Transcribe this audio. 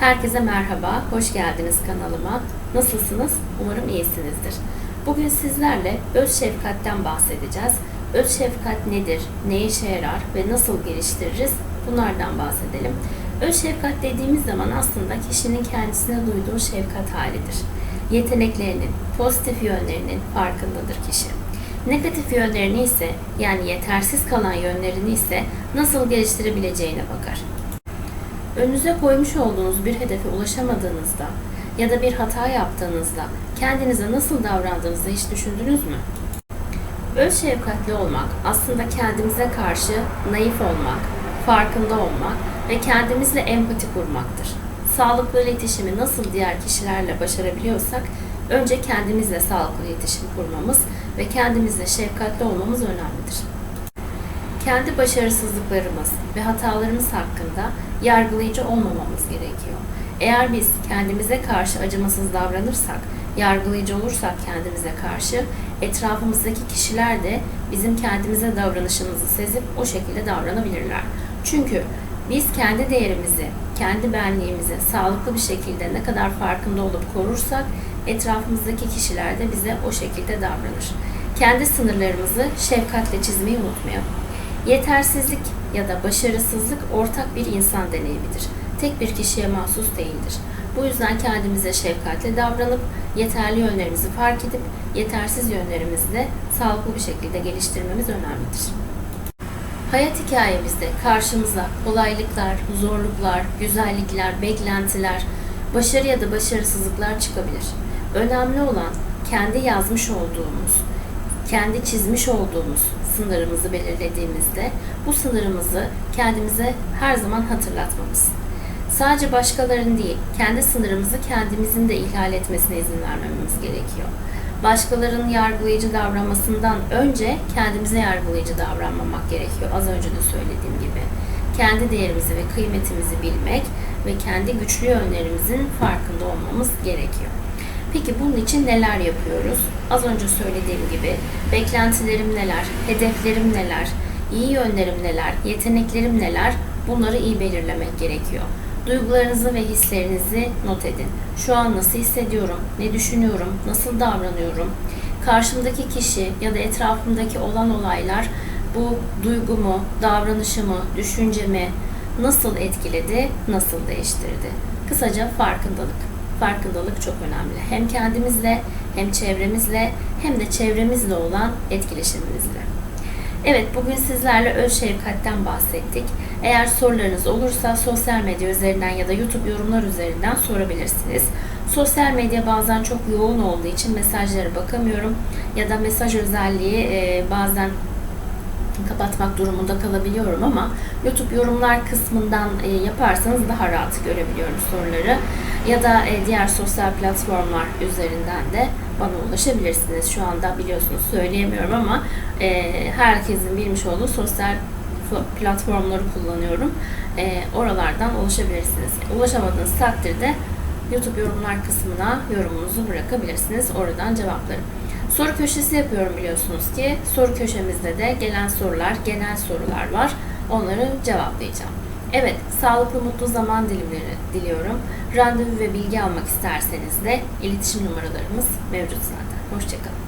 Herkese merhaba, hoş geldiniz kanalıma. Nasılsınız? Umarım iyisinizdir. Bugün sizlerle öz şefkatten bahsedeceğiz. Öz şefkat nedir, ne işe yarar ve nasıl geliştiririz? Bunlardan bahsedelim. Öz şefkat dediğimiz zaman aslında kişinin kendisine duyduğu şefkat halidir. Yeteneklerinin, pozitif yönlerinin farkındadır kişi. Negatif yönlerini ise yani yetersiz kalan yönlerini ise nasıl geliştirebileceğine bakar. Önünüze koymuş olduğunuz bir hedefe ulaşamadığınızda ya da bir hata yaptığınızda kendinize nasıl davrandığınızı hiç düşündünüz mü? Öz şefkatli olmak aslında kendimize karşı naif olmak, farkında olmak ve kendimizle empati kurmaktır. Sağlıklı iletişimi nasıl diğer kişilerle başarabiliyorsak önce kendimizle sağlıklı iletişim kurmamız ve kendimizle şefkatli olmamız önemlidir kendi başarısızlıklarımız ve hatalarımız hakkında yargılayıcı olmamamız gerekiyor. Eğer biz kendimize karşı acımasız davranırsak, yargılayıcı olursak kendimize karşı, etrafımızdaki kişiler de bizim kendimize davranışımızı sezip o şekilde davranabilirler. Çünkü biz kendi değerimizi, kendi benliğimizi sağlıklı bir şekilde ne kadar farkında olup korursak, etrafımızdaki kişiler de bize o şekilde davranır. Kendi sınırlarımızı şefkatle çizmeyi unutmayalım. Yetersizlik ya da başarısızlık ortak bir insan deneyimidir. Tek bir kişiye mahsus değildir. Bu yüzden kendimize şefkatle davranıp yeterli yönlerimizi fark edip yetersiz yönlerimizi de sağlıklı bir şekilde geliştirmemiz önemlidir. Hayat hikayemizde karşımıza kolaylıklar, zorluklar, güzellikler, beklentiler, başarı ya da başarısızlıklar çıkabilir. Önemli olan kendi yazmış olduğumuz, kendi çizmiş olduğumuz sınırımızı belirlediğimizde bu sınırımızı kendimize her zaman hatırlatmamız. Sadece başkalarının değil, kendi sınırımızı kendimizin de ihlal etmesine izin vermememiz gerekiyor. Başkalarının yargılayıcı davranmasından önce kendimize yargılayıcı davranmamak gerekiyor. Az önce de söylediğim gibi. Kendi değerimizi ve kıymetimizi bilmek ve kendi güçlü yönlerimizin farkında olmamız gerekiyor. Peki bunun için neler yapıyoruz? Az önce söylediğim gibi beklentilerim neler, hedeflerim neler, iyi yönlerim neler, yeteneklerim neler bunları iyi belirlemek gerekiyor. Duygularınızı ve hislerinizi not edin. Şu an nasıl hissediyorum, ne düşünüyorum, nasıl davranıyorum? Karşımdaki kişi ya da etrafımdaki olan olaylar bu duygumu, davranışımı, düşüncemi nasıl etkiledi, nasıl değiştirdi? Kısaca farkındalık farkındalık çok önemli. Hem kendimizle, hem çevremizle, hem de çevremizle olan etkileşimimizle. Evet, bugün sizlerle öz şefkatten bahsettik. Eğer sorularınız olursa sosyal medya üzerinden ya da YouTube yorumlar üzerinden sorabilirsiniz. Sosyal medya bazen çok yoğun olduğu için mesajlara bakamıyorum ya da mesaj özelliği bazen kapatmak durumunda kalabiliyorum ama YouTube yorumlar kısmından e, yaparsanız daha rahat görebiliyorum soruları. Ya da e, diğer sosyal platformlar üzerinden de bana ulaşabilirsiniz. Şu anda biliyorsunuz söyleyemiyorum ama e, herkesin bilmiş olduğu sosyal platformları kullanıyorum. Oralardan ulaşabilirsiniz. Ulaşamadığınız takdirde YouTube yorumlar kısmına yorumunuzu bırakabilirsiniz. Oradan cevaplarım. Soru köşesi yapıyorum biliyorsunuz ki. Soru köşemizde de gelen sorular, genel sorular var. Onları cevaplayacağım. Evet, sağlıklı mutlu zaman dilimleri diliyorum. Randevu ve bilgi almak isterseniz de iletişim numaralarımız mevcut zaten. Hoşçakalın.